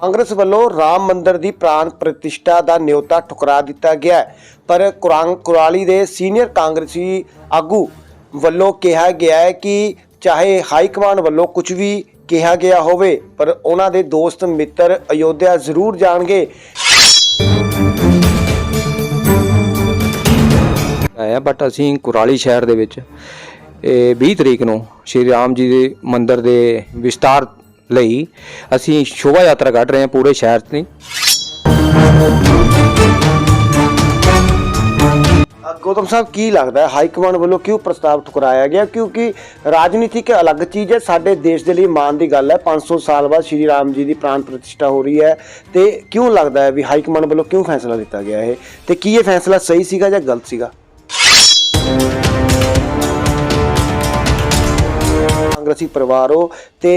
ਕਾਂਗਰਸ ਵੱਲੋਂ ਰਾਮ ਮੰਦਰ ਦੀ ਪ੍ਰਾਣ ਪ੍ਰਤਿਸ਼ਠਾ ਦਾ ਨਿਯੋਤਾ ਠੁਕਰਾ ਦਿੱਤਾ ਗਿਆ ਪਰ ਕੁਰਾਨ ਕੁਰਾਲੀ ਦੇ ਸੀਨੀਅਰ ਕਾਂਗਰਸੀ ਆਗੂ ਵੱਲੋਂ ਕਿਹਾ ਗਿਆ ਹੈ ਕਿ ਚਾਹੇ ਹਾਈ ਕਮਾਂਡ ਵੱਲੋਂ ਕੁਝ ਵੀ ਕਿਹਾ ਗਿਆ ਹੋਵੇ, ਪਰ ਉਹਨਾਂ ਦੇ ਦੋਸਤ ਮਿੱਤਰ ਅਯੋਧਿਆ ਜ਼ਰੂਰ ਜਾਣਗੇ। ਆਇਆ ਬਟ ਅਸੀਂ ਕੁਰਾਲੀ ਸ਼ਹਿਰ ਦੇ ਵਿੱਚ, ਇਹ 20 ਤਰੀਕ ਨੂੰ ਸ਼੍ਰੀ ਰਾਮ ਜੀ ਦੇ ਮੰਦਿਰ ਦੇ ਵਿਸਤਾਰ ਲਈ ਅਸੀਂ ਸ਼ੋਭਾ ਯਾਤਰਾ ਕੱਢ ਰਹੇ ਹਾਂ ਪੂਰੇ ਸ਼ਹਿਰ 'ਚ ਗੌਤਮ ਸਾਹਿਬ, ਕੀ ਲੱਗਦਾ ਹੈ? ਹਾਈ ਕਮਾਂਡ ਵੱਲੋਂ ਕਿਉਂ ਪ੍ਰਸਤਾਵ ਠੁਕਰਾਇਆ ਗਿਆ? ਕਿਉਂਕਿ ਰਾਜਨੀਤੀ ਇੱਕ ਅਲੱਗ ਚੀਜ਼ ਹੈ। ਸਾਡੇ ਦੇਸ਼ ਦੇ ਲਈ ਮਾਣ ਦੀ ਗੱਲ ਹੈ। 500 ਸਾਲ ਬਾਅਦ ਸ਼੍ਰੀ ਰਾਮ ਜੀ ਦੀ ਪ੍ਰਾਣ ਪ੍ਰਤਿਸ਼ਠਾ ਹੋ ਰਹੀ ਹੈ। ਤੇ ਕਿਉਂ ਲੱਗਦਾ ਹੈ ਵੀ ਹਾਈ ਕਮਾਂਡ ਵੱਲੋਂ ਕਿਉਂ ਫੈਸਲਾ ਲਿੱਤਾ ਗਿਆ ਇਹ? ਤੇ ਕੀ ਇਹ ਫੈਸਲਾ ਸਹੀ ਸੀਗਾ ਜਾਂ ਗਲਤ ਸੀਗਾ? ਕਾਂਗਰਸੀ ਪਰਿਵਾਰ ਹੋ ਤੇ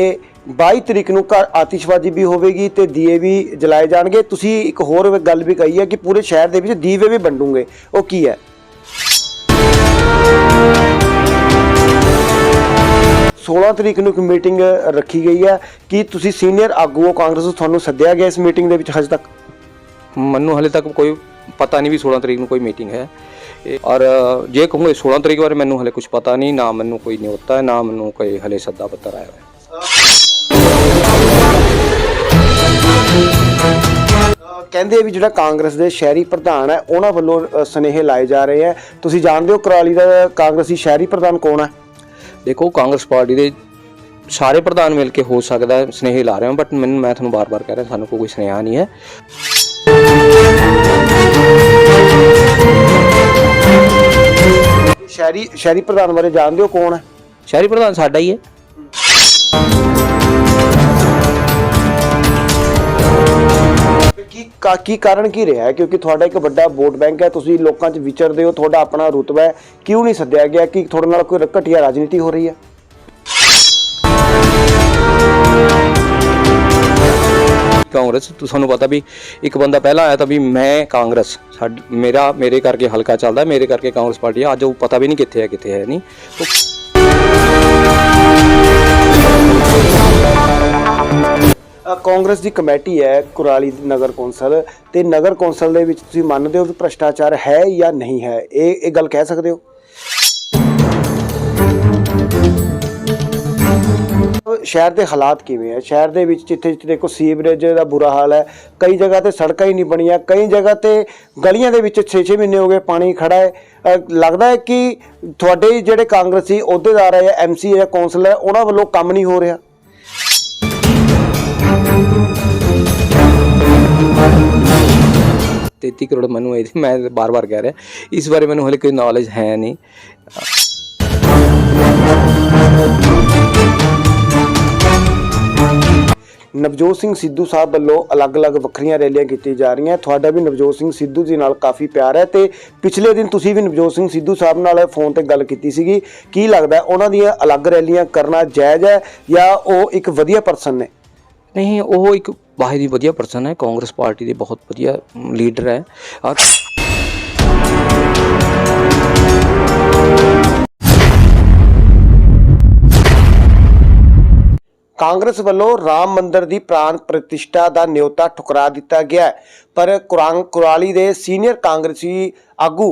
22 ਤਰੀਕ ਨੂੰ ਘਰ ਆਤਿਸ਼ਬਾਜ਼ੀ ਵੀ ਹੋਵੇਗੀ ਤੇ ਦੀਏ ਵੀ ਜਲਾਏ ਜਾਣਗੇ। ਤੁਸੀਂ ਇੱਕ ਹੋਰ ਗੱਲ ਵੀ ਕਹੀ ਹੈ ਕਿ ਪੂਰੇ ਸ਼ਹਿਰ ਦੇ ਵਿੱਚ ਦੀਵੇ ਵੀ ਵੰਡੂਗੇ। ਉਹ ਕੀ ਹੈ? 16 ਤਰੀਕ ਨੂੰ ਇੱਕ ਮੀਟਿੰਗ ਰੱਖੀ ਗਈ ਹੈ। ਕਿ ਤੁਸੀਂ ਸੀਨੀਅਰ ਆਗੂ ਹੋ ਕਾਂਗਰਸ ਨੂੰ ਤੁਹਾਨੂੰ ਸੱਦਿਆ ਗਿਆ ਇਸ ਮੀਟਿੰਗ ਦੇ ਵਿੱਚ ਹਜੇ ਤੱਕ? ਮੈਨੂੰ ਹਲੇ ਤੱਕ ਕੋਈ ਪਤਾ ਨਹੀਂ ਵੀ 16 ਤਰੀਕ ਨੂੰ ਕੋਈ ਮੀਟਿੰਗ ਹੈ। ਔਰ ਜੇ ਕਹੂੰਗੇ 16 ਤਰੀਕ ਬਾਰੇ ਮੈਨੂੰ ਹਲੇ ਕੁਝ ਪਤਾ ਨਹੀਂ ਨਾ ਮੈਨੂੰ ਕੋਈ ਨਿਯੋਤਾ ਹੈ ਨਾ ਮੈਨੂੰ ਕੋਈ ਹਲੇ ਸੱਦਾ ਪੱਤਰ ਆਇਆ ਹੈ ਕਹਿੰਦੇ ਵੀ ਜਿਹੜਾ ਕਾਂਗਰਸ ਦੇ ਸ਼ਹਿਰੀ ਪ੍ਰਧਾਨ ਹੈ ਉਹਨਾਂ ਵੱਲੋਂ ਸੁਨੇਹੇ ਲਾਏ ਜਾ ਰਹੇ ਹੈ ਤੁਸੀਂ ਜਾਣਦੇ ਹੋ ਕੁਰਾਲੀ ਦਾ ਕਾਂਗਰਸੀ ਸ਼ਹਿਰੀ ਪ੍ਰਧਾਨ ਕੌਣ ਹੈ? ਦੇਖੋ ਕਾਂਗਰਸ ਪਾਰਟੀ ਦੇ ਸਾਰੇ ਪ੍ਰਧਾਨ ਮਿਲ ਕੇ ਹੋ ਸਕਦਾ ਸਨੇਹ ਲਾ ਰਹੇ ਹਾਂ ਬਟ ਮੈਨੂੰ ਮੈਂ ਤੁਹਾਨੂੰ ਬਾਰ-ਬਾਰ ਕਹਿ ਰਿਹਾ ਸਾਨੂੰ ਕੋਈ ਸੁਨੇਹਾ ਨਹੀਂ ਹੈ। ਸ਼ਹਿਰੀ ਸ਼ਹਿਰੀ ਪ੍ਰਧਾਨ ਬਾਰੇ ਜਾਣਦੇ ਹੋ ਕੌਣ ਹੈ? ਸ਼ਹਿਰੀ ਪ੍ਰਧਾਨ ਸਾਡਾ ਹੀ ਹੈ। ਕੀ ਕਾ- ਕੀ ਕਾਰਨ ਕੀ ਰਿਹਾ ਹੈ? ਕਿਉਂਕਿ ਤੁਹਾਡਾ ਇੱਕ ਵੱਡਾ ਵੋਟ ਬੈਂਕ ਹੈ ਤੁਸੀਂ ਲੋਕਾਂ 'ਚ ਵਿਚਰਦੇ ਹੋ ਤੁਹਾਡਾ ਆਪਣਾ ਰੁਤਬਾ ਹੈ। ਕਿਉਂ ਨਹੀਂ ਸੱਦਿਆ ਗਿਆ? ਕਿ ਤੁਹਾਡੇ ਨਾਲ ਕੋਈ ਘਟੀਆ ਰਾਜਨੀਤੀ ਹੋ ਰਹੀ ਹੈ? ਕਾਂਗਰਸ, ਤੁ- ਤੁਹਾਨੂੰ ਪਤਾ ਵੀ ਇੱਕ ਬੰਦਾ ਪਹਿਲਾਂ ਆਇਆ ਤਾਂ ਵੀ ਮੈਂ ਕਾਂਗਰਸ। ਸਾਡ, ਮੇਰਾ, ਮੇਰੇ ਕਰਕੇ ਹਲਕਾ ਚੱਲਦਾ, ਮੇਰੇ ਕਰਕੇ ਕਾਂਗਰਸ ਪਾਰਟੀ ਆ, ਅੱਜ ਉਹ ਪਤਾ ਵੀ ਨਹੀਂ ਕਿੱਥੇ ਹੈ ਕਿੱਥੇ ਹੈ ਨਹੀਂ। ਕਾਂਗਰਸ ਦੀ ਕਮੇਟੀ ਹੈ ਕੁਰਾਲੀ ਨਗਰ ਕੌਂਸਲ ਤੇ ਨਗਰ ਕੌਂਸਲ ਦੇ ਵਿੱਚ ਤੁਸੀਂ ਮੰਨਦੇ ਹੋ ਕਿ ਭ੍ਰਸ਼ਟਾਚਾਰ ਹੈ ਜਾਂ ਨਹੀਂ ਹੈ? ਇਹ ਇਹ ਗੱਲ ਕਹਿ ਸਕਦੇ ਹੋ? ਸ਼ਹਿਰ ਦੇ ਹਾਲਾਤ ਕਿਵੇਂ ਹੈ ਸ਼ਹਿਰ ਦੇ ਵਿੱਚ ਜਿੱਥੇ ਜਿੱਥੇ ਦੇਖੋ ਸੀਵਰੇਜ ਦਾ ਬੁਰਾ ਹਾਲ ਹੈ, ਕਈ ਜਗ੍ਹਾ ਤੇ ਸੜਕਾਂ ਹੀ ਨਹੀਂ ਬਣੀਆਂ, ਕਈ ਜਗ੍ਹਾ ਤੇ ਗਲੀਆਂ ਦੇ ਵਿੱਚ 6-6 ਮਹੀਨੇ ਹੋ ਗਏ ਪਾਣੀ ਖੜਾ ਹੈ। ਲੱਗਦਾ ਹੈ ਕਿ ਤੁਹਾਡੇ ਜਿਹੜੇ ਕਾਂਗਰਸੀ ਅਹੁਦੇਦਾਰ ਹੈ ਜਾਂ ਐਮਸੀ ਜਾਂ ਕੌਂਸਲ ਹੈ, ਉਹਨਾਂ ਵੱਲੋਂ ਕੰਮ ਨਹੀਂ ਹੋ ਰਿਹਾ। ਤੇਤੀ ਕਰੋੜ ਮੈਨੂੰ ਇਹ ਮੈਂ ਬਾਰ-ਬਾਰ ਕਹਿ ਰਿਹਾ। ਇਸ ਬਾਰੇ ਮੈਨੂੰ ਹਲੇ ਕੋਈ ਨੌਲੇਜ ਹੈ ਨਹੀਂ। ਨਵਜੋਤ ਸਿੰਘ ਸਿੱਧੂ ਸਾਹਿਬ ਵੱਲੋਂ ਅਲੱਗ-ਅਲੱਗ ਵੱਖਰੀਆਂ ਰੈਲੀਆਂ ਕੀਤੀਆਂ ਜਾ ਰਹੀਆਂ। ਤੁਹਾਡਾ ਵੀ ਨਵਜੋਤ ਸਿੰਘ ਸਿੱਧੂ ਜੀ ਨਾਲ ਕਾਫੀ ਪਿਆਰ ਹੈ ਤੇ ਪਿਛਲੇ ਦਿਨ ਤੁਸੀਂ ਵੀ ਨਵਜੋਤ ਸਿੰਘ ਸਿੱਧੂ ਸਾਹਿਬ ਨਾਲ ਫੋਨ ਤੇ ਗੱਲ ਕੀਤੀ ਸੀਗੀ। ਕੀ ਲੱਗਦਾ ਉਹਨਾਂ ਦੀਆਂ ਅਲੱਗ ਰੈਲੀਆਂ ਕਰਨਾ ਜਾਇਜ਼ ਹੈ ਜਾਂ ਉਹ ਇੱਕ ਵਧੀਆ ਪਰਸਨ ਨੇ? ਨਹੀਂ, ਉਹ ਇੱਕ ਬਾਹਰ ਵਧੀਆ ਪਰਸਨ ਹੈ। ਕਾਂਗਰਸ ਪਾਰਟੀ ਦੇ ਬਹੁਤ ਵਧੀਆ ਲੀਡਰ ਹੈ। ਔਰ ਕਾਂਗਰਸ ਵੱਲੋਂ ਰਾਮ ਮੰਦਰ ਦੀ ਪ੍ਰਾਣ ਪ੍ਰਤਿਸ਼ਠਾ ਦਾ ਨਿਯੋਤਾ ਠੁਕਰਾ ਦਿੱਤਾ ਗਿਆ ਪਰ ਕੁਰਾਨ ਕੁਰਾਲੀ ਦੇ ਸੀਨੀਅਰ ਕਾਂਗਰਸੀ ਆਗੂ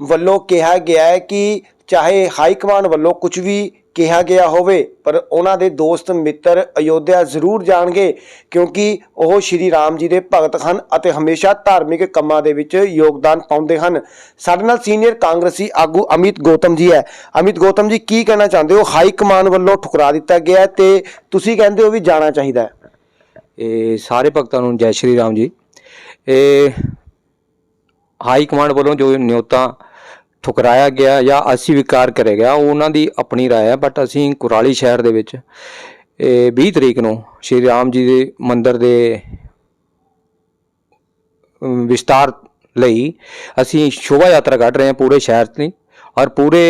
ਵੱਲੋਂ ਕਿਹਾ ਗਿਆ ਹੈ ਕਿ ਚਾਹੇ ਹਾਈ ਕਮਾਂਡ ਵੱਲੋਂ ਕੁਝ ਵੀ ਕਿਹਾ ਗਿਆ ਹੋਵੇ, ਪਰ ਉਹਨਾਂ ਦੇ ਦੋਸਤ ਮਿੱਤਰ ਅਯੋਧਿਆ ਜ਼ਰੂਰ ਜਾਣਗੇ, ਕਿਉਂਕਿ ਉਹ ਸ਼੍ਰੀ ਰਾਮ ਜੀ ਦੇ ਭਗਤ ਹਨ ਅਤੇ ਹਮੇਸ਼ਾ ਧਾਰਮਿਕ ਕੰਮਾਂ ਦੇ ਵਿੱਚ ਯੋਗਦਾਨ ਪਾਉਂਦੇ ਹਨ। ਸਾਡੇ ਨਾਲ ਸੀਨੀਅਰ ਕਾਂਗਰਸੀ ਆਗੂ ਅਮਿਤ ਗੌਤਮ ਜੀ ਹੈ। ਅਮਿਤ ਗੌਤਮ ਜੀ, ਕੀ ਕਹਿਣਾ ਚਾਹੁੰਦੇ ਹੋ? ਹਾਈ ਕਮਾਨ ਵੱਲੋਂ ਠੁਕਰਾ ਦਿੱਤਾ ਗਿਆ ਹੈ ਤੇ ਤੁਸੀਂ ਕਹਿੰਦੇ ਹੋ ਵੀ ਜਾਣਾ ਚਾਹੀਦਾ ਹੈ। ਇਹ ਸਾਰੇ ਭਗਤਾਂ ਨੂੰ ਜੈ ਸ਼੍ਰੀ ਰਾਮ ਜੀ। ਇਹ ਹਾਈ ਕਮਾਂਡ ਵੱਲੋਂ ਜੋ ਨਿਯੋਤਾ ਠੁਕਰਾਇਆ ਗਿਆ ਜਾਂ ਅਸਵੀਕਾਰ ਕਰਿਆ ਗਿਆ ਉਹ ਉਹਨਾਂ ਦੀ ਆਪਣੀ رائے ਹੈ ਬਟ ਅਸੀਂ ਕੁਰਾਲੀ ਸ਼ਹਿਰ ਦੇ ਵਿੱਚ ਇਹ 20 ਤਰੀਕ ਨੂੰ ਸ਼੍ਰੀ ਰਾਮ ਜੀ ਦੇ ਮੰਦਿਰ ਦੇ ਅਮ, ਵਿਸਤਾਰ ਲਈ ਅਸੀਂ ਸ਼ੋਭਾ ਯਾਤਰਾ ਕੱਢ ਰਹੇ ਹਾਂ ਪੂਰੇ ਸ਼ਹਿਰ 'ਚ ਔਰ ਪੂਰੇ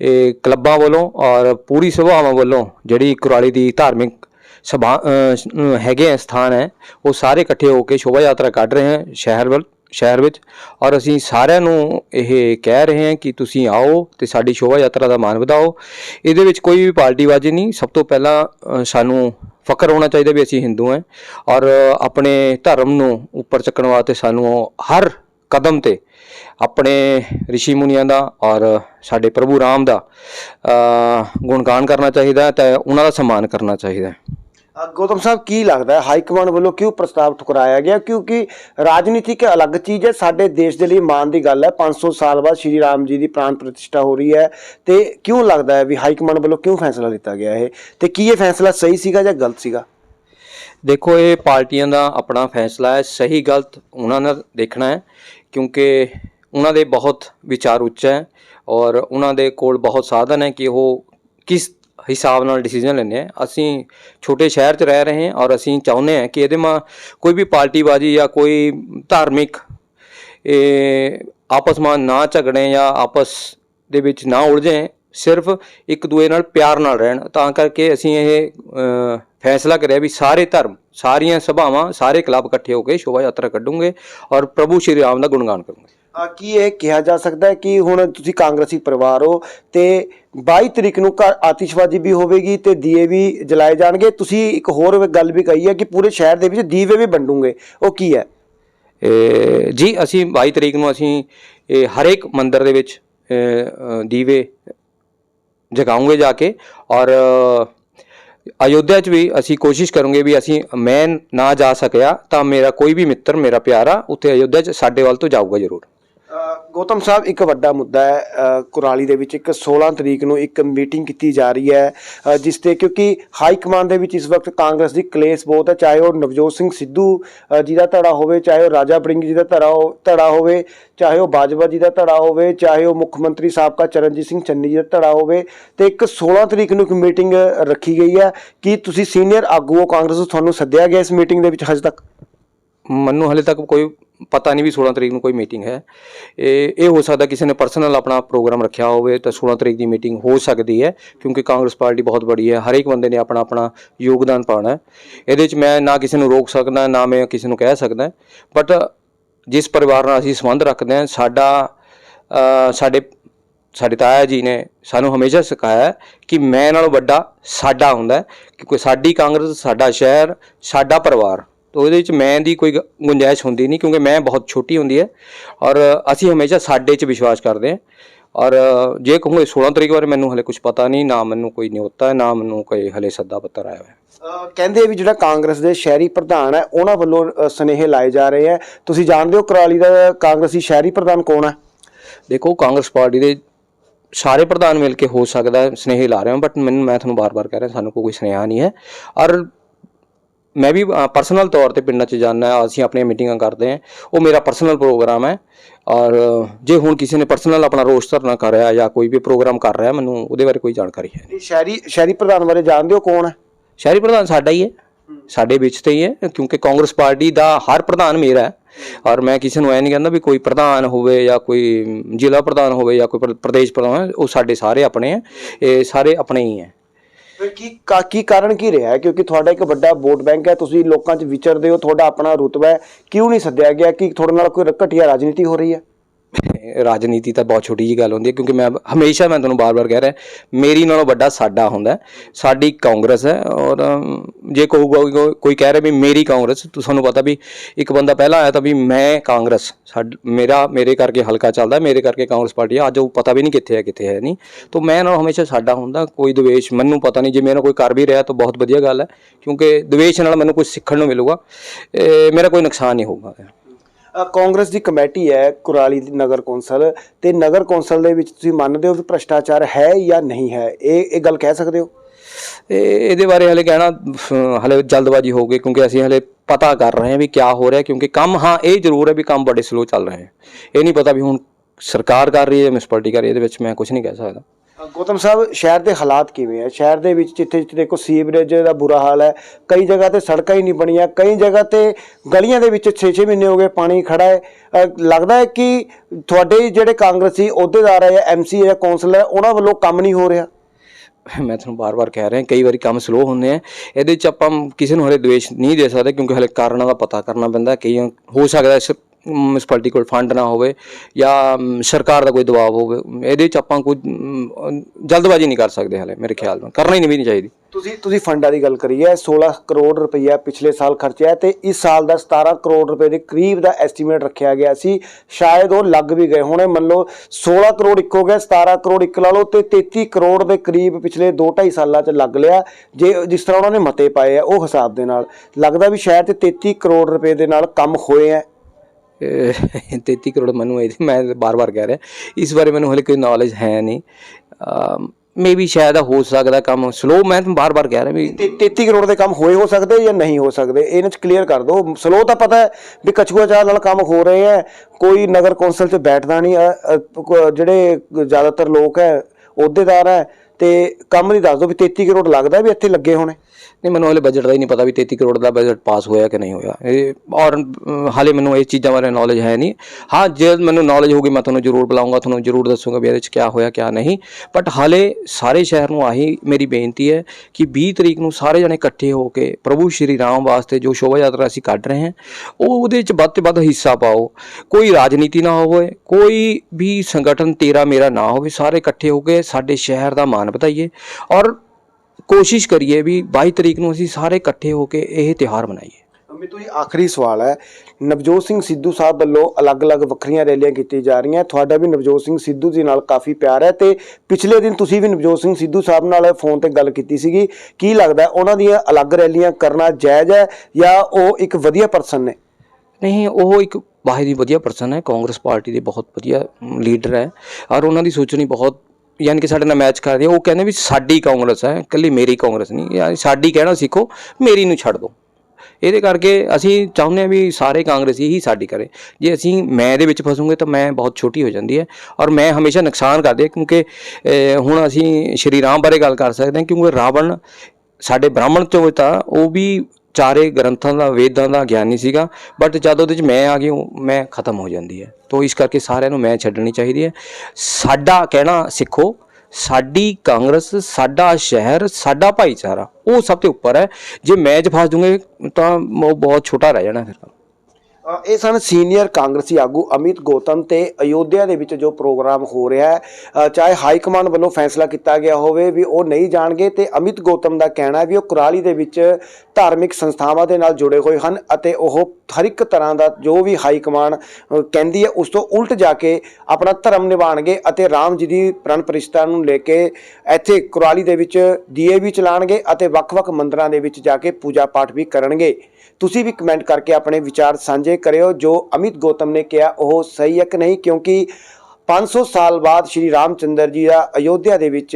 ਇਹ ਕਲੱਬਾਂ ਵੱਲੋਂ ਔਰ ਪੂਰੀ ਸਭਾਵਾਂ ਵੱਲੋਂ ਜਿਹੜੀ ਕੁਰਾਲੀ ਦੀ ਧਾਰਮਿਕ ਸਭਾ ਅ, ਸ- ਅ, ਹੈਗੇ ਆ ਸਥਾਨ ਹੈ ਉਹ ਸਾਰੇ ਇਕੱਠੇ ਹੋ ਕੇ ਸ਼ੋਭਾ ਯਾਤਰਾ ਕੱਢ ਰਹੇ ਹਨ ਸ਼ਹਿਰ ਵੱਲ ਸ਼ਹਿਰ ਵਿੱਚ। ਔਰ ਅਸੀਂ ਸਾਰਿਆਂ ਨੂੰ ਇਹ ਕਹਿ ਰਹੇ ਹਾਂ ਕਿ ਤੁਸੀਂ ਆਓ ਤੇ ਸਾਡੀ ਸ਼ੋਭਾ ਯਾਤਰਾ ਦਾ ਮਾਣ ਵਧਾਓ। ਇਹਦੇ ਵਿੱਚ ਕੋਈ ਵੀ ਪਾਰਟੀਬਾਜ਼ੀ ਨਹੀਂ। ਸਭ ਤੋਂ ਪਹਿਲਾਂ ਸਾਨੂੰ ਫਕਰ ਹੋਣਾ ਚਾਹੀਦਾ ਵੀ ਅਸੀਂ ਹਿੰਦੂ ਹਾਂ। ਔਰ ਆਪਣੇ ਧਰਮ ਨੂੰ ਉੱਪਰ ਚੱਕਣ ਵਾਸਤੇ ਸਾਨੂੰ ਹਰ ਕਦਮ ਤੇ ਆਪਣੇ ਰਿਸ਼ੀ ਮੁਨੀਆਂ ਦਾ ਔਰ ਸਾਡੇ ਪ੍ਰਭੂ ਰਾਮ ਦਾ ਗੁਣਗਾਨ ਕਰਨਾ ਚਾਹੀਦਾ ਹੈ ਤੇ ਉਹਨਾਂ ਦਾ ਸਨਮਾਨ ਕਰਨਾ ਚਾਹੀਦਾ ਗੌਤਮ ਸਾਹਿਬ, ਕੀ ਲੱਗਦਾ ਹੈ? ਹਾਈ ਕਮਾਂਡ ਵੱਲੋਂ ਕਿਉਂ ਪ੍ਰਸਤਾਵ ਠੁਕਰਾਇਆ ਗਿਆ? ਕਿਉਂਕਿ ਰਾਜਨੀਤੀ ਇੱਕ ਅਲੱਗ ਚੀਜ਼ ਹੈ। ਸਾਡੇ ਦੇਸ਼ ਦੇ ਲਈ ਮਾਣ ਦੀ ਗੱਲ ਹੈ। 500 ਸਾਲ ਬਾਅਦ ਸ਼੍ਰੀ ਰਾਮ ਜੀ ਦੀ ਪ੍ਰਾਣ ਪ੍ਰਤਿਸ਼ਠਾ ਹੋ ਰਹੀ ਹੈ। ਤੇ ਕਿਉਂ ਲੱਗਦਾ ਹੈ ਵੀ ਹਾਈ ਕਮਾਂਡ ਵੱਲੋਂ ਕਿਉਂ ਫੈਸਲਾ ਲਿੱਤਾ ਗਿਆ ਇਹ? ਤੇ ਕੀ ਇਹ ਫੈਸਲਾ ਸਹੀ ਸੀਗਾ ਜਾਂ ਗਲਤ ਸੀਗਾ? ਦੇਖੋ, ਇਹ ਪਾਰਟੀਆਂ ਦਾ ਆਪਣਾ ਫੈਸਲਾ ਹੈ। ਸਹੀ, ਗਲਤ ਉਹਨਾਂ ਨੇ ਦੇਖਣਾ ਹੈ। ਕਿਉਂਕਿ ਉਹਨਾਂ ਦੇ ਬਹੁਤ ਵਿਚਾਰ ਉੱਚ ਹੈ। ਔਰ ਉਹਨਾਂ ਦੇ ਕੋਲ ਬਹੁਤ ਸਾਧਨ ਹੈ ਕਿ ਉਹ ਕਿਸ ਹਿਸਾਬ ਨਾਲ ਡਿਸੀਜਨ ਲੈਂਦੇ ਆ ਅਸੀਂ ਛੋਟੇ ਸ਼ਹਿਰ 'ਚ ਰਹਿ ਰਹੇ ਹਾਂ ਔਰ ਅਸੀਂ ਚਾਹੁੰਦੇ ਹਾਂ ਕਿ ਇਹਦੇ ਮਾ ਕੋਈ ਵੀ ਪਾਰਟੀਬਾਜ਼ੀ ਜਾਂ ਕੋਈ ਧਾਰਮਿਕ, ਇਹ ਆਪਸ ਵਿੱਚ ਨਾ ਝਗੜੇ ਜਾਂ ਆਪਸ ਦੇ ਵਿੱਚ ਨਾ ਉਲਝੇ, ਸਿਰਫ ਇੱਕ ਦੂਏ ਨਾਲ ਪਿਆਰ ਨਾਲ ਰਹਿਣ। ਤਾਂ ਕਰਕੇ ਅਸੀਂ ਇਹ ਫੈਸਲਾ ਕਰਿਆ ਵੀ ਸਾਰੇ ਧਰਮ, ਸਾਰੀਆਂ ਸਭਾਵਾਂ ਸਾਰੇ ਕਲੱਬ ਇਕੱਠੇ ਹੋ ਕੇ ਸ਼ੋਭਾ ਯਾਤਰਾ ਕੱਢੂਗੇ ਔਰ ਪ੍ਰਭੂ ਸ਼੍ਰੀ ਰਾਮ ਦਾ ਗੁਣਗਾਨ ਕਰੂਗੇ। ਅ, ਕੀ ਇਹ ਕਿਹਾ ਜਾ ਸਕਦਾ ਹੈ ਕਿ ਹੁਣ ਤੁਸੀਂ ਕਾਂਗਰਸੀ ਪਰਿਵਾਰ ਹੋ ਤੇ 22 ਤਰੀਕ ਨੂੰ ਘਰ ਆਤਿਸ਼ਬਾਜ਼ੀ ਵੀ ਹੋਵੇਗੀ ਤੇ ਦੀਏ ਵੀ ਜਲਾਏ ਜਾਣਗੇ? ਤੁਸੀਂ ਇੱਕ ਹੋਰ ਗੱਲ ਵੀ ਕਹੀ ਹੈ ਕਿ ਪੂਰੇ ਸ਼ਹਿਰ ਦੇ ਵਿੱਚ ਦੀਵੇ ਵੀ ਵੰਡੂਗੇ। ਉਹ ਕੀ ਹੈ? ਇਹ ਜੀ ਅਸੀਂ 22 ਤਰੀਕ ਨੂੰ ਅਸੀਂ ਇਹ ਹਰੇਕ ਮੰਦਿਰ ਦੇ ਵਿੱਚ ਅ, ਅ, ਦੀਵੇ ਜਗਾਉਂਗੇ ਜਾ ਕੇ ਔਰ ਅ, ਅਯੋਧਿਆ 'ਚ ਵੀ ਅਸੀਂ ਕੋਸ਼ਿਸ਼ ਕਰਾਂਗੇ ਵੀ ਅਸੀਂ ਮੈਂ ਨਾ ਜਾ ਸਕਿਆ ਤਾਂ ਮੇਰਾ ਕੋਈ ਵੀ ਮਿੱਤਰ ਮੇਰਾ ਪਿਆਰਾ ਉੱਥੇ ਅਯੋਧਿਆ 'ਚ ਸਾਡੇ ਵੱਲ ਤੋਂ ਜਾਊਗਾ ਜ਼ਰੂਰ। ਗੌਤਮ ਸਾਹਿਬ, ਇੱਕ ਵੱਡਾ ਮੁੱਦਾ ਹੈ ਕੁਰਾਲੀ ਦੇ ਵਿੱਚ ਇੱਕ 16 ਤਰੀਕ ਨੂੰ ਇੱਕ ਮੀਟਿੰਗ ਕੀਤੀ ਜਾ ਰਹੀ ਹੈ ਜਿਸ ਤੇ ਕਿਉਂਕਿ ਹਾਈ ਕਮਾਂਡ ਦੇ ਵਿੱਚ ਇਸ ਵਕਤ ਕਾਂਗਰਸ ਦੀ ਕਲੇਸ਼ ਬਹੁਤ ਹੈ, ਚਾਹੇ ਉਹ ਨਵਜੋਤ ਸਿੰਘ ਸਿੱਧੂ ਜੀ ਦਾ ਧੜਾ ਹੋਵੇ, ਚਾਹੇ ਉਹ ਰਾਜਾ ਬੜਿੰਗ ਜੀ ਦਾ ਧੜਾ ਹੋ- ਧੜਾ ਹੋਵੇ, ਚਾਹੇ ਉਹ ਬਾਜਵਾ ਜੀ ਦਾ ਧੜਾ ਹੋਵੇ, ਚਾਹੇ ਉਹ ਮੁੱਖ ਮੰਤਰੀ ਸਾਬਕਾ ਚਰਨਜੀਤ ਸਿੰਘ ਚੰਨੀ ਜੀ ਦਾ ਧੜਾ ਹੋਵੇ, ਤੇ ਇੱਕ 16 ਤਰੀਕ ਨੂੰ ਇੱਕ ਮੀਟਿੰਗ ਰੱਖੀ ਗਈ ਹੈ। ਕਿ ਤੁਸੀਂ ਸੀਨੀਅਰ ਆਗੂ ਹੋ ਕਾਂਗਰਸ ਤੋਂ ਤੁਹਾਨੂੰ ਸੱਦਿਆ ਗਿਆ ਇਸ ਮੀਟਿੰਗ ਦੇ ਵਿੱਚ ਹਜੇ ਤੱਕ? ਮੈਨੂੰ ਹਲੇ ਤੱਕ ਕੋਈ ਪਤਾ ਨਹੀਂ ਵੀ 16 ਤਰੀਕ ਨੂੰ ਕੋਈ ਮੀਟਿੰਗ ਹੈ। ਇਹ ਇਹ ਹੋ ਸਕਦਾ ਕਿਸੇ ਨੇ ਪਰਸਨਲ ਆਪਣਾ ਪ੍ਰੋਗਰਾਮ ਰੱਖਿਆ ਹੋਵੇ ਤਾਂ 16 ਤਰੀਕ ਦੀ ਮੀਟਿੰਗ ਹੋ ਸਕਦੀ ਹੈ, ਕਿਉਂਕਿ ਕਾਂਗਰਸ ਪਾਰਟੀ ਬਹੁਤ ਬੜੀ ਹੈ। ਹਰ ਇੱਕ ਬੰਦੇ ਨੇ ਆਪਣਾ ਆਪਣਾ ਯੋਗਦਾਨ ਪਾਉਣਾ ਇਹਦੇ ਵਿੱਚ ਮੈਂ ਨਾ ਕਿਸੇ ਨੂੰ ਰੋਕ ਸਕਦਾ, ਨਾ ਮੈਂ ਕਿਸੇ ਨੂੰ ਕਹਿ ਸਕਦਾ। ਬਟ ਜਿਸ ਪਰਿਵਾਰ ਨਾਲ ਅਸੀਂ ਸੰਬੰਧ ਰੱਖਦੇ ਹਾਂ, ਸਾਡਾ ਸਾਡੇ ਸਾਡੇ ਤਾਇਆ ਜੀ ਨੇ ਸਾਨੂੰ ਹਮੇਸ਼ਾ ਸਿਖਾਇਆ ਕਿ ਮੈਂ ਨਾਲੋਂ ਵੱਡਾ ਸਾਡਾ ਹੁੰਦਾ ਕਿਉਂਕਿ ਸਾਡੀ ਕਾਂਗਰਸ, ਸਾਡਾ ਸ਼ਹਿਰ, ਸਾਡਾ ਪਰਿਵਾਰ। ਤੋ ਇਹਦੇ ਵਿੱਚ ਮੈਂ ਦੀ ਕੋਈ ਗੁੰਜਾਇਸ਼ ਹੁੰਦੀ ਨਹੀਂ ਕਿਉਂਕਿ ਮੈਂ ਬਹੁਤ ਛੋਟੀ ਹੁੰਦੀ ਹੈ ਔਰ ਅਸੀਂ ਹਮੇਸ਼ਾ ਸਾਡੇ 'ਚ ਵਿਸ਼ਵਾਸ ਕਰਦੇ ਹਾਂ। ਔਰ ਜੇ ਕਹੂੰਗੇ 16 ਤਰੀਕ ਬਾਰੇ ਮੈਨੂੰ ਹਲੇ ਕੁਝ ਪਤਾ ਨਹੀਂ ਨਾ ਮੈਨੂੰ ਕੋਈ ਨਿਯੋਤਾ ਹੈ ਨਾ ਮੈਨੂੰ ਕੋਈ ਹਲੇ ਸੱਦਾ ਪੱਤਰ ਆਇਆ ਅਹ ਕਹਿੰਦੇ ਵੀ ਜਿਹੜਾ ਕਾਂਗਰਸ ਦੇ ਸ਼ਹਿਰੀ ਪ੍ਰਧਾਨ ਹੈ ਉਹਨਾਂ ਵੱਲੋਂ ਸੁਨੇਹੇ ਲਾਏ ਜਾ ਰਹੇ ਹੈ। ਤੁਸੀਂ ਜਾਣਦੇ ਹੋ ਕਰਾਲੀ ਦਾ ਕਾਂਗਰਸੀ ਸ਼ਹਿਰੀ ਪ੍ਰਧਾਨ ਕੌਣ ਹੈ? ਦੇਖੋ ਕਾਂਗਰਸ ਪਾਰਟੀ ਦੇ ਸਾਰੇ ਪ੍ਰਧਾਨ ਮਿਲ ਕੇ ਹੋ ਸਕਦਾ ਹੈ ਸਨੇਹ ਲਾ ਰਹੇ ਹਾਂ ਬਟ ਮੈਨੂੰ ਮੈਂ ਤੁਹਾਨੂੰ ਬਾਰ-ਬਾਰ ਕਹਿ ਰਿਹਾ ਸਾਨੂੰ ਕੋਈ ਸੁਨੇਹਾ ਨਹੀਂ ਹੈ। ਔਰ ਮੈਂ ਵੀ ਪਰਸਨਲ ਤੌਰ ਤੇ ਪਿੰਡਾਂ 'ਚ ਜਾਂਦਾ ਹਾਂ ਅਸੀਂ ਆਪਣੀਆਂ ਮੀਟਿੰਗਾਂ ਕਰਦੇ ਹਾਂ। ਉਹ ਮੇਰਾ ਪਰਸਨਲ ਪ੍ਰੋਗਰਾਮ ਹੈ। ਔਰ ਜੇ ਹੁਣ ਕਿਸੇ ਨੇ ਪਰਸਨਲ ਆਪਣਾ ਰੋਸ ਧਰਨਾ ਕਰ ਰਿਹਾ ਜਾਂ ਕੋਈ ਵੀ ਪ੍ਰੋਗਰਾਮ ਕਰ ਰਿਹਾ ਮੈਨੂੰ ਉਹਦੇ ਬਾਰੇ ਕੋਈ ਜਾਣਕਾਰੀ ਹੈ ਨਹੀਂ। ਸ਼ਹਿਰੀ ਸ਼ਹਿਰੀ ਪ੍ਰਧਾਨ ਬਾਰੇ ਜਾਣਦੇ ਹੋ ਕੌਣ ਹੈ? ਸ਼ਹਿਰੀ ਪ੍ਰਧਾਨ ਸਾਡਾ ਹੀ ਹੈ। ਸਾਡੇ ਵਿੱਚ ਤੇ ਹੀ ਹੈ ਕਿਉਂਕਿ ਕਾਂਗਰਸ ਪਾਰਟੀ ਦਾ ਹਰ ਪ੍ਰਧਾਨ ਮੇਰਾ ਹੈ। ਔਰ ਮੈਂ ਕਿਸੇ ਨੂੰ ਐ ਨਹੀਂ ਕਹਿੰਦਾ ਵੀ ਕੋਈ ਪ੍ਰਧਾਨ ਹੋਵੇ ਜਾਂ ਕੋਈ ਜ਼ਿਲ੍ਹਾ ਪ੍ਰਧਾਨ ਹੋਵੇ ਜਾਂ ਕੋਈ ਪ੍ਰ- ਪ੍ਰਦੇਸ਼ ਪ੍ਰਧਾਨ ਉਹ ਸਾਡੇ ਸਾਰੇ ਆਪਣੇ ਹੈ। ਇਹ ਸਾਰੇ ਆਪਣੇ ਹੀ ਹੈ। ਫਿਰ ਕੀ ਕਾ- ਕੀ ਕਾਰਨ ਕੀ ਰਿਹਾ? ਹੈ ਕਿਉਂਕਿ ਤੁਹਾਡਾ ਇੱਕ ਵੱਡਾ ਵੋਟ ਬੈਂਕ ਹੈ, ਤੁਸੀਂ ਲੋਕਾਂ 'ਚ ਵਿਚਰਦੇ ਹੋ, ਤੁਹਾਡਾ ਆਪਣਾ ਰੁਤਬਾ ਹੈ। ਕਿਉਂ ਨਹੀਂ ਸੱਦਿਆ ਗਿਆ? ਕਿ ਤੁਹਾਡੇ ਨਾਲ ਕੋਈ ਘਟੀਆ ਰਾਜਨੀਤੀ ਹੋ ਰਹੀ ਹੈ? ਰਾਜਨੀਤੀ ਤਾਂ ਬਹੁਤ ਛੋਟੀ ਜੀ ਗੱਲ ਹੁੰਦੀ ਹੈ, ਕਿਉਂਕਿ ਮੈਂ ਹਮੇਸ਼ਾ ਮੈਂ ਤੁਹਾਨੂੰ ਬਾਰ-ਬਾਰ ਕਹਿ ਰਿਹਾ, ਮੇਰੀ ਨਾਲੋਂ ਵੱਡਾ ਸਾਡਾ ਹੁੰਦਾ ਸਾਡੀ ਕਾਂਗਰਸ ਹੈ ਔਰ ਜੇ ਕਹੂਗਾ, ਕੋਈ- ਕਹਿ ਰਿਹਾ ਵੀ ਮੇਰੀ ਕਾਂਗਰਸ ਤੁਹਾਨੂੰ ਪਤਾ ਵੀ ਇੱਕ ਬੰਦਾ ਪਹਿਲਾਂ ਆਇਆ ਤਾਂ ਵੀ ਮੈਂ ਕਾਂਗਰਸ, ਸਾਡ- ਮੇਰਾ, ਮੇਰੇ ਕਰਕੇ ਹਲਕਾ ਚੱਲਦਾ, ਮੇਰੇ ਕਰਕੇ ਕਾਂਗਰਸ ਪਾਰਟੀ ਆ ਅੱਜ ਉਹ ਪਤਾ ਵੀ ਨਹੀਂ ਕਿੱਥੇ ਹੈ ਕਿੱਥੇ ਹੈ ਨਹੀਂ, ਤਾਂ ਮੈਂ ਨਾਲ ਹਮੇਸ਼ਾ ਸਾਡਾ ਹੁੰਦਾ, ਕੋਈ ਦਵੇਸ਼ ਮੈਨੂੰ ਪਤਾ ਨਹੀਂ, ਜੇ ਮੇਰਾ ਕੋਈ ਕਰ ਵੀ ਰਿਹਾ ਤਾਂ ਬਹੁਤ ਵਧੀਆ ਗੱਲ ਹੈ, ਕਿਉਂਕਿ ਦਵੇਸ਼ ਨਾਲ ਮੈਨੂੰ ਕੁਝ ਸਿੱਖਣ ਨੂੰ ਮਿਲੂਗਾ ਮੇਰਾ ਕੋਈ ਨੁਕਸਾਨ ਨਹੀਂ ਹੋਊਗਾ। ਕਾਂਗਰਸ ਦੀ ਕਮੇਟੀ ਹੈ ਕੁਰਾਲੀ ਦੀ ਨਗਰ ਕੌਂਸਲ ਤੇ ਨਗਰ ਕੌਂਸਲ ਦੇ ਵਿੱਚ ਤੁਸੀਂ ਮੰਨਦੇ ਹੋ ਕਿ ਭ੍ਰਸ਼ਟਾਚਾਰ ਹੈ ਜਾਂ ਨਹੀਂ ਹੈ? ਇਹ ਇਹ ਗੱਲ ਕਹਿ ਸਕਦੇ ਹੋ? ਇਹ ਇਹਦੇ ਬਾਰੇ ਹਲੇ ਕਹਿਣਾ ਅਹ, ਹਲੇ ਜਲਦਬਾਜ਼ੀ ਹੋ ਗਈ ਕਿਉਂਕਿ ਅਸੀਂ ਹਲੇ ਪਤਾ ਕਰ ਰਹੇ ਹਾਂ ਵੀ ਕੀ ਹੋ ਰਿਹਾ ਕਿਉਂਕਿ ਕੰਮ ਹਾਂ ਇਹ ਜ਼ਰੂਰ ਹੈ ਵੀ ਕੰਮ ਬੜੇ ਸਲੋ ਚੱਲ ਰਹੇ ਹੈ। ਇਹ ਨਹੀਂ ਪਤਾ ਵੀ ਹੁਣ ਸਰਕਾਰ ਕਰ ਰਹੀ ਹੈ ਮਿਊਨਿਸਪੈਲਿਟੀ ਕਰ ਰਹੀ ਹੈ ਇਹਦੇ ਵਿੱਚ ਮੈਂ ਕੁਝ ਨਹੀਂ ਕਹਿ ਸਕਦਾ। ਗੌਤਮ ਸਾਹਿਬ, ਸ਼ਹਿਰ ਦੇ ਹਾਲਾਤ ਕਿਵੇਂ ਹੈ ਸ਼ਹਿਰ ਦੇ ਵਿੱਚ ਜਿੱਥੇ ਜਿੱਥੇ ਦੇਖੋ ਸੀਵਰੇਜ ਦਾ ਬੁਰਾ ਹਾਲ ਹੈ, ਕਈ ਜਗ੍ਹਾ ਤੇ ਸੜਕਾਂ ਹੀ ਨਹੀਂ ਬਣੀਆਂ, ਕਈ ਜਗ੍ਹਾ ਤੇ ਗਲੀਆਂ ਦੇ ਵਿੱਚ 6-6 ਮਹੀਨੇ ਹੋ ਗਏ ਪਾਣੀ ਖੜਾ ਹੈ। ਲੱਗਦਾ ਹੈ ਕਿ ਤੁਹਾਡੇ ਜਿਹੜੇ ਕਾਂਗਰਸੀ ਅਹੁਦੇਦਾਰ ਹੈ ਜਾਂ ਐਮਸੀ ਜਾਂ ਕੌਂਸਲ ਹੈ, ਉਹਨਾਂ ਵੱਲੋਂ ਕੰਮ ਨਹੀਂ ਹੋ ਰਿਹਾ? ਮੈਂ ਤੁਹਾਨੂੰ ਬਾਰ-ਬਾਰ ਕਹਿ ਰਿਹਾ, ਕਈ ਵਾਰੀ ਕੰਮ ਸਲੋ ਹੁੰਦੇ ਆ। ਇਹਦੇ ਵਿੱਚ ਆਪਾਂ ਕਿਸੇ ਨੂੰ ਹਲੇ ਦਵੇਸ਼ ਨਹੀਂ ਦੇ ਸਕਦੇ ਕਿਉਂਕਿ ਹਲੇ ਕਾਰਨਾਂ ਦਾ ਪਤਾ ਕਰਨਾ ਪੈਂਦਾ ਕਈ ਹੋ ਸਕਦਾ ਇਸ ਮਿਊਨਿਸਪੈਲਿਟੀ ਕੋਲ ਫੰਡ ਨਾ ਹੋਵੇ ਜਾਂ ਸਰਕਾਰ ਦਾ ਕੋਈ ਦਬਾਅ ਹੋਵੇ, ਇਹਦੇ ਚ ਆਪਾਂ ਕੋਈ ਜਲਦਬਾਜ਼ੀ ਨਹੀਂ ਕਰ ਸਕਦੇ ਹਲੇ, ਮੇਰੇ ਖਿਆਲ ਨਾਲ। ਕਰਨਾ ਹੀ ਨਹੀਂ ਵੀ ਨਹੀਂ ਚਾਹੀਦੀ। ਤੁਸੀਂ ਤੁਸੀਂ ਫੰਡਾਂ ਦੀ ਗੱਲ ਕਰੀ ਹੈ 16 ਕਰੋੜ ਰੁਪਈਆ ਪਿਛਲੇ ਸਾਲ ਖਰਚਿਆ ਹੈ ਤੇ ਇਸ ਸਾਲ ਦਾ 17 ਕਰੋੜ ਰੁਪਏ ਦੇ ਕਰੀਬ ਦਾ ਐਸਟੀਮੇਟ ਰੱਖਿਆ ਗਿਆ ਸੀ। ਸ਼ਾਇਦ ਉਹ ਲੱਗ ਵੀ ਗਏ ਹੋਣੇ, ਮੰਨ ਲਓ 16 ਕਰੋੜ ਇੱਕ ਹੋ ਗਿਆ 17 ਕਰੋੜ ਇੱਕ ਲਾ ਲਓ ਤੇ 33 ਕਰੋੜ ਦੇ ਕਰੀਬ ਪਿਛਲੇ 2.5 ਸਾਲਾਂ 'ਚ ਲੱਗ ਲਿਆ। ਜੇ, ਜਿਸ ਤਰ੍ਹਾਂ ਉਹਨਾਂ ਨੇ ਮਤੇ ਪਾਏ ਆ ਉਹ ਹਿਸਾਬ ਦੇ ਨਾਲ। ਲੱਗਦਾ ਵੀ ਸ਼ਾਇਦ 33 ਕਰੋੜ ਰੁਪਏ ਦੇ ਨਾਲ ਕੰਮ ਹੋਏ ਆ 33 ਕਰੋੜ ਮੈਨੂੰ ਇਹ ਮੈਂ ਬਾਰ-ਬਾਰ ਕਹਿ ਰਿਹਾ। ਇਸ ਬਾਰੇ ਮੈਨੂੰ ਹਲੇ ਕੋਈ ਨੌਲੇਜ ਹੈ ਨਹੀਂ। ਮੇਬੀ ਸ਼ਾਇਦ ਹੋ ਸਕਦਾ ਕੰਮ ਸਲੋ ਮੈਂ ਤਾਂ ਬਾਰ-ਬਾਰ ਕਹਿ ਰਿਹਾ ਵੀ ਤੇ 33 ਕਰੋੜ ਦੇ ਕੰਮ ਹੋਏ ਹੋ ਸਕਦੇ ਜਾਂ ਨਹੀਂ ਹੋ ਸਕਦੇ, ਇਹਨਾਂ 'ਚ ਕਲੀਅਰ ਕਰ ਦਿਓ। ਸਲੋ ਤਾਂ ਪਤਾ ਹੈ ਵੀ ਕਛੂਆ ਚਾਲ ਨਾਲ ਕੰਮ ਹੋ ਰਹੇ ਹੈ। ਕੋਈ ਨਗਰ ਕੌਂਸਲ 'ਚ ਬੈਠਦਾ ਨਹੀਂ ਜਿਹੜੇ ਜ਼ਿਆਦਾਤਰ ਲੋਕ ਹੈ, ਅਹੁਦੇਦਾਰ ਹੈ ਤੇ ਕੰਮ ਨਹੀਂ ਦੱਸ ਦਿਓ ਵੀ 33 ਕਰੋੜ ਲੱਗਦਾ ਵੀ ਇੱਥੇ ਲੱਗੇ ਹੋਣੇ। ਨਹੀਂ, ਮੈਨੂੰ ਹਲੇ ਬਜਟ ਦਾ ਹੀ ਨਹੀਂ ਪਤਾ ਵੀ 33 ਕਰੋੜ ਦਾ ਬਜਟ ਪਾਸ ਹੋਇਆ ਕਿ ਨਹੀਂ ਹੋਇਆ। ਇਹ ਔਰ ਹਾਲੇ ਮੈਨੂੰ ਇਹ ਚੀਜ਼ਾਂ ਬਾਰੇ ਨੌਲੇਜ ਹੈ ਨਹੀਂ। ਹਾਂ, ਜੇ ਮੈਨੂੰ ਨੌਲੇਜ ਹੋਊਗੀ, ਮੈਂ ਤੁਹਾਨੂੰ ਜ਼ਰੂਰ ਬੁਲਾਉਂਗਾ, ਤੁਹਾਨੂੰ ਜ਼ਰੂਰ ਦੱਸੂਗਾ ਵੀ ਇਹਦੇ ਵਿੱਚ ਕੀ ਹੋਇਆ ਕੀ ਨਹੀਂ। ਬਟ ਹਾਲੇ ਸਾਰੇ ਸ਼ਹਿਰ ਨੂੰ ਆਹੀ ਮੇਰੀ ਬੇਨਤੀ ਹੈ ਕਿ 20 ਤਰੀਕ ਨੂੰ ਸਾਰੇ ਜਣੇ ਇਕੱਠੇ ਹੋ ਕੇ ਪ੍ਰਭੂ ਸ਼੍ਰੀ ਰਾਮ ਵਾਸਤੇ ਜੋ ਸ਼ੋਭਾ ਯਾਤਰਾ ਅਸੀਂ ਕੱਢ ਰਹੇ ਹਾਂ ਉਹ ਉਹਦੇ ਵਿੱਚ ਵੱਧ ਤੋਂ ਵੱਧ ਹਿੱਸਾ ਪਾਓ। ਕੋਈ ਰਾਜਨੀਤੀ ਨਾ ਹੋਵੇ, ਕੋਈ ਵੀ ਸੰਗਠਨ ਤੇਰਾ ਮੇਰਾ ਨਾ ਹੋਵੇ, ਸਾਰੇ ਇਕੱਠੇ ਹੋ ਕੇ ਸਾਡੇ ਸ਼ਹਿਰ ਦਾ ਮਾਣ ਵਧਾਈਏ ਔਰ ਕੋਸ਼ਿਸ਼ ਕਰੀਏ ਵੀ 22 ਤਰੀਕ ਨੂੰ ਅਸੀਂ ਸਾਰੇ ਇਕੱਠੇ ਹੋ ਕੇ ਇਹ ਤਿਉਹਾਰ ਮਨਾਈਏ। ਅਮਿਤੂ ਜੀ ਆਖਰੀ ਸਵਾਲ ਹੈ। ਨਵਜੋਤ ਸਿੰਘ ਸਿੱਧੂ ਸਾਹਿਬ ਵੱਲੋਂ ਅਲੱਗ-ਅਲੱਗ ਵੱਖਰੀਆਂ ਰੈਲੀਆਂ ਕੀਤੀ ਜਾ ਰਹੀਆਂ। ਤੁਹਾਡਾ ਵੀ ਨਵਜੋਤ ਸਿੰਘ ਸਿੱਧੂ ਜੀ ਨਾਲ ਕਾਫੀ ਪਿਆਰ ਹੈ ਤੇ ਪਿਛਲੇ ਦਿਨ ਤੁਸੀਂ ਵੀ ਨਵਜੋਤ ਸਿੰਘ ਸਿੱਧੂ ਸਾਹਿਬ ਨਾਲ ਫੋਨ ਤੇ ਗੱਲ ਕੀਤੀ ਸੀਗੀ। ਕੀ ਲੱਗਦਾ ਉਹਨਾਂ ਦੀਆਂ ਅਲੱਗ ਰੈਲੀਆਂ ਕਰਨਾ ਜਾਇਜ਼ ਹੈ ਜਾਂ ਉਹ ਇੱਕ ਵਧੀਆ ਪਰਸਨ ਨੇ? ਨਹੀਂ ਉਹ ਇੱਕ ਬਾਹਰ ਵਧੀਆ ਪਰਸਨ ਹੈ। ਕਾਂਗਰਸ ਪਾਰਟੀ ਦੇ ਬਹੁਤ ਵਧੀਆ ਲੀਡਰ ਹੈ। ਔਰ ਉਹਨਾਂ ਦੀ ਸੋਚਣੀ ਬਹੁਤ ਯਾਨੀ ਕਿ ਸਾਡੇ ਨਾਲ ਮੈਚ ਕਰਦੇ ਉਹ ਕਹਿੰਦੇ ਵੀ ਸਾਡੀ ਕਾਂਗਰਸ ਹੈ, ਇਕੱਲੀ ਮੇਰੀ ਕਾਂਗਰਸ ਨਹੀਂ। ਯਾਨੀ ਸਾਡੀ ਕਹਿਣਾ ਸਿੱਖੋ, ਮੇਰੀ ਨੂੰ ਛੱਡ ਦਿਓ ਇਹਦੇ ਕਰਕੇ ਅਸੀਂ ਚਾਹੁੰਦੇ ਹਾਂ ਵੀ ਸਾਰੇ ਕਾਂਗਰਸੀ ਹੀ ਸਾਡੀ ਕਰੇ। ਜੇ ਅਸੀਂ, ਮੈਂ ਦੇ ਵਿੱਚ ਫਸੂਗੇ ਤਾਂ ਮੈਂ ਬਹੁਤ ਛੋਟੀ ਹੋ ਜਾਂਦੀ ਹੈ ਔਰ ਮੈਂ ਹਮੇਸ਼ਾ ਨੁਕਸਾਨ ਕਰਦੀ ਕਿਉਂਕਿ ਹੁਣ ਅਸੀਂ ਸ਼੍ਰੀ ਰਾਮ ਬਾਰੇ ਗੱਲ ਕਰ ਸਕਦੇ ਹਾਂ, ਕਿਉਂਕਿ ਰਾਵਣ ਸਾਡੇ ਬ੍ਰਾਹਮਣ ਚੋਂ ਤਾਂ ਉਹ ਵੀ ਚਾਰੇ ਗ੍ਰੰਥਾਂ ਦਾ ਵੇਦਾਂ ਦਾ ਗਿਆਨੀ ਸੀਗਾ ਬਟ ਜਦ ਉਹਦੇ ਚ ਮੈਂ ਆ ਗਈ ਮੈਂ ਖਤਮ ਹੋ ਜਾਂਦੀ ਹੈ। ਤੋਂ ਇਸ ਕਰਕੇ ਸਾਰਿਆਂ ਨੂੰ ਮੈਂ ਛੱਡਣੀ ਚਾਹੀਦੀ ਹੈ। ਸਾਡਾ ਕਹਿਣਾ ਸਿੱਖੋ ਸਾਡੀ ਕਾਂਗਰਸ ਸਾਡਾ ਸ਼ਹਿਰ ਸਾਡਾ ਭਾਈਚਾਰਾ ਉਹ ਸਭ ਤੋਂ ਉੱਪਰ ਹੈ। ਜੇ ਮੈਂ ਚ ਫਸ ਜੂਗੇ ਤਾਂ ਉਹ ਬਹੁਤ ਛੋਟਾ ਰਹਿ ਜਾਣਾ ਫਿਰ ਅ, ਇਹ ਸਨ ਸੀਨੀਅਰ ਕਾਂਗਰਸੀ ਆਗੂ ਅਮਿਤ ਗੌਤਮ ਤੇ ਅਯੋਧਿਆ ਦੇ ਵਿੱਚ ਜੋ ਪ੍ਰੋਗਰਾਮ ਹੋ ਰਿਹਾ ਹੈ। ਚਾਹੇ ਹਾਈ ਕਮਾਂਡ ਵੱਲੋਂ ਫੈਸਲਾ ਕੀਤਾ ਗਿਆ ਹੋਵੇ ਵੀ ਉਹ ਨਹੀਂ ਜਾਣਗੇ ਤੇ ਅਮਿਤ ਗੌਤਮ ਦਾ ਕਹਿਣਾ ਹੈ ਵੀ ਉਹ ਕੁਰਾਲੀ ਦੇ ਵਿੱਚ ਧਾਰਮਿਕ ਸੰਸਥਾਵਾਂ ਦੇ ਨਾਲ ਜੁੜੇ ਹੋਏ ਹਨ ਅਤੇ ਉਹ ਹਰ ਇੱਕ ਤਰ੍ਹਾਂ ਦਾ ਜੋ ਵੀ ਹਾਈ ਕਮਾਂਡ ਕਹਿੰਦੀ ਹੈ, ਉਸ ਤੋਂ ਉਲਟ ਜਾ ਕੇ ਆਪਣਾ ਧਰਮ ਨਿਭਾਣਗੇ ਅਤੇ ਰਾਮ ਜੀ ਦੀ ਪ੍ਰਣ ਪ੍ਰਤਿਸ਼ਠਾ ਨੂੰ ਲੈ ਕੇ ਇੱਥੇ ਕੁਰਾਲੀ ਦੇ ਵਿੱਚ ਦੀਏ ਵੀ ਚਲਾਣਗੇ ਅਤੇ ਵੱਖ-ਵੱਖ ਮੰਦਰਾਂ ਦੇ ਵਿੱਚ ਜਾ ਕੇ ਪੂਜਾ ਪਾਠ ਵੀ ਕਰਨਗੇ। ਤੁਸੀਂ ਵੀ ਕਮੈਂਟ ਕਰਕੇ ਆਪਣੇ ਵਿਚਾਰ ਸਾਂਝੇ ਕਰਿਓ, ਜੋ ਅਮਿਤ ਗੌਤਮ ਨੇ ਕਿਹਾ, ਉਹ ਸਹੀ ਹੈ ਕਿ ਨਹੀਂ? ਕਿਉਂਕਿ 500 ਸਾਲ ਬਾਅਦ ਸ਼੍ਰੀ ਰਾਮਚੰਦਰ ਜੀ ਦਾ ਅਯੋਧਿਆ ਦੇ ਵਿੱਚ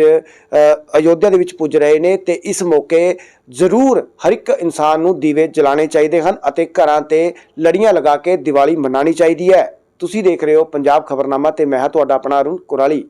ਅਯੋਧਿਆ ਦੇ ਵਿੱਚ ਪੁੱਜ ਰਹੇ ਨੇ ਤੇ ਇਸ ਮੌਕੇ ਜ਼ਰੂਰ ਹਰ ਇੱਕ ਇਨਸਾਨ ਨੂੰ ਦੀਵੇ ਜਲਾਣੇ ਚਾਹੀਦੇ ਹਨ ਅਤੇ ਘਰਾਂ ਤੇ ਲੜੀਆਂ ਲਗਾ ਕੇ ਦੀਵਾਲੀ ਮਨਾਉਣੀ ਚਾਹੀਦੀ ਹੈ। ਤੁਸੀਂ ਦੇਖ ਰਹੇ ਹੋ ਪੰਜਾਬ ਖਬਰਨਾਮਾ ਤੇ ਮੈਂ ਹਾਂ ਤੁਹਾਡਾ ਆਪਣਾ ਅਰੁਣ ਕੁਰਾਲੀ।